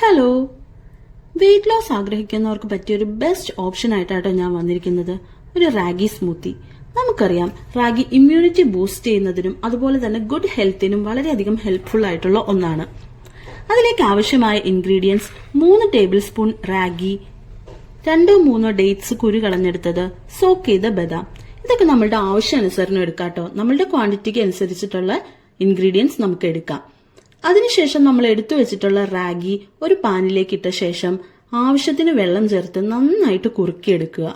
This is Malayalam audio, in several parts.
ഹലോ വെയിറ്റ് ലോസ് ആഗ്രഹിക്കുന്നവർക്ക് പറ്റിയ ഒരു ബെസ്റ്റ് ഓപ്ഷൻ ആയിട്ടാണ് ഞാൻ വന്നിരിക്കുന്നത്. ഒരു റാഗി സ്മൂത്തി നമുക്കറിയാം റാഗി ഇമ്മ്യൂണിറ്റി ബൂസ്റ്റ് ചെയ്യുന്നതിനും അതുപോലെ തന്നെ ഗുഡ് ഹെൽത്തിനും വളരെയധികം ഹെൽപ്ഫുൾ ആയിട്ടുള്ള ഒന്നാണ്. അതിലേക്ക് ആവശ്യമായ ഇൻഗ്രീഡിയൻസ് മൂന്ന് ടേബിൾ സ്പൂൺ റാഗി രണ്ടോ മൂന്നോ ഡേറ്റ്സ് കുരു കളഞ്ഞെടുത്തത് സോക്ക് ചെയ്ത ബദാം. ഇതൊക്കെ നമ്മളുടെ ആവശ്യാനുസരണം എടുക്കാട്ടോ. നമ്മളുടെ ക്വാണ്ടിറ്റിക്ക് അനുസരിച്ചിട്ടുള്ള ഇൻഗ്രീഡിയൻസ് നമുക്ക് എടുക്കാം. അതിനുശേഷം നമ്മൾ എടുത്തു വെച്ചിട്ടുള്ള റാഗി ഒരു പാനിലേക്ക് ഇട്ട ശേഷം ആവശ്യത്തിന് വെള്ളം ചേർത്ത് നന്നായിട്ട് കുറുക്കിയെടുക്കുക.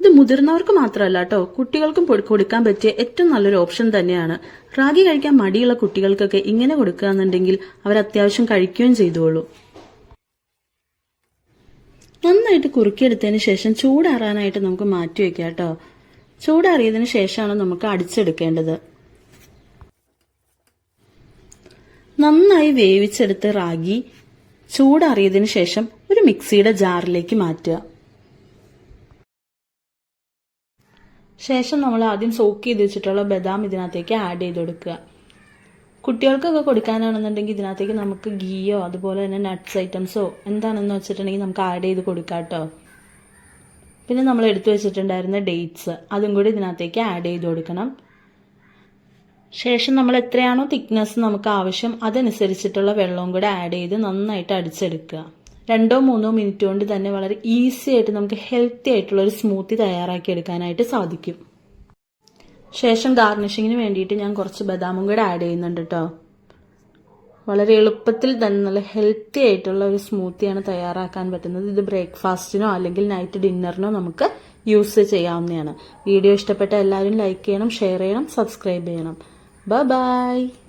ഇത് മുതിർന്നവർക്ക് മാത്രമല്ല കേട്ടോ കുട്ടികൾക്കും കൊടുക്കാൻ പറ്റിയ ഏറ്റവും നല്ലൊരു ഓപ്ഷൻ തന്നെയാണ്. റാഗി കഴിക്കാൻ മടിയുള്ള കുട്ടികൾക്കൊക്കെ ഇങ്ങനെ കൊടുക്കുക എന്നുണ്ടെങ്കിൽ അവർ അത്യാവശ്യം കഴിക്കുകയും ചെയ്തോളൂ. നന്നായിട്ട് കുറുക്കിയെടുത്തതിന് ശേഷം ചൂടാറാനായിട്ട് നമുക്ക് മാറ്റി വെക്കാം കേട്ടോ ചൂടാറിയതിന് ശേഷമാണ് നമുക്ക് അടിച്ചെടുക്കേണ്ടത്. നന്നായി വേവിച്ചെടുത്ത് റാഗി ചൂടാറിയതിനു ശേഷം ഒരു മിക്സിയുടെ ജാറിലേക്ക് മാറ്റുക. ശേഷം നമ്മൾ ആദ്യം സോക്ക് ചെയ്ത് വെച്ചിട്ടുള്ള ബദാം ഇതിനകത്തേക്ക് ആഡ് ചെയ്ത് കൊടുക്കുക. കുട്ടികൾക്കൊക്കെ കൊടുക്കാനാണെന്നുണ്ടെങ്കിൽ ഇതിനകത്തേക്ക് നമുക്ക് ഗീയോ അതുപോലെ തന്നെ നട്ട്സ് ഐറ്റംസോ എന്താണെന്ന് വെച്ചിട്ടുണ്ടെങ്കിൽ നമുക്ക് ആഡ് ചെയ്ത് കൊടുക്കാം കേട്ടോ. പിന്നെ നമ്മൾ എടുത്തു വെച്ചിട്ടുണ്ടായിരുന്ന ഡേറ്റ്സ് അതും കൂടി ഇതിനകത്തേക്ക് ആഡ് ചെയ്ത് കൊടുക്കണം. ശേഷം നമ്മൾ എത്രയാണോ തിക്നെസ് നമുക്ക് ആവശ്യം അതനുസരിച്ചിട്ടുള്ള വെള്ളവും കൂടെ ആഡ് ചെയ്ത് നന്നായിട്ട് അടിച്ചെടുക്കുക. രണ്ടോ മൂന്നോ മിനിറ്റ് കൊണ്ട് തന്നെ വളരെ ഈസി ആയിട്ട് നമുക്ക് ഹെൽത്തി ആയിട്ടുള്ള ഒരു സ്മൂത്തി തയ്യാറാക്കി എടുക്കാനായിട്ട് സാധിക്കും. ശേഷം ഗാർണിഷിങ്ങിന് വേണ്ടിയിട്ട് ഞാൻ കുറച്ച് ബദാമും കൂടെ ആഡ് ചെയ്യുന്നുണ്ട് കേട്ടോ വളരെ എളുപ്പത്തിൽ തന്നെ നല്ല ഹെൽത്തി ആയിട്ടുള്ള ഒരു സ്മൂത്തിയാണ് തയ്യാറാക്കാൻ പറ്റുന്നത്. ഇത് ബ്രേക്ക്ഫാസ്റ്റിനോ അല്ലെങ്കിൽ നൈറ്റ് ഡിന്നറിനോ നമുക്ക് യൂസ് ചെയ്യാവുന്നതാണ്. വീഡിയോ ഇഷ്ടപ്പെട്ട എല്ലാവരും ലൈക്ക് ചെയ്യണം ഷെയർ ചെയ്യണം സബ്സ്ക്രൈബ് ചെയ്യണം. Bye-bye!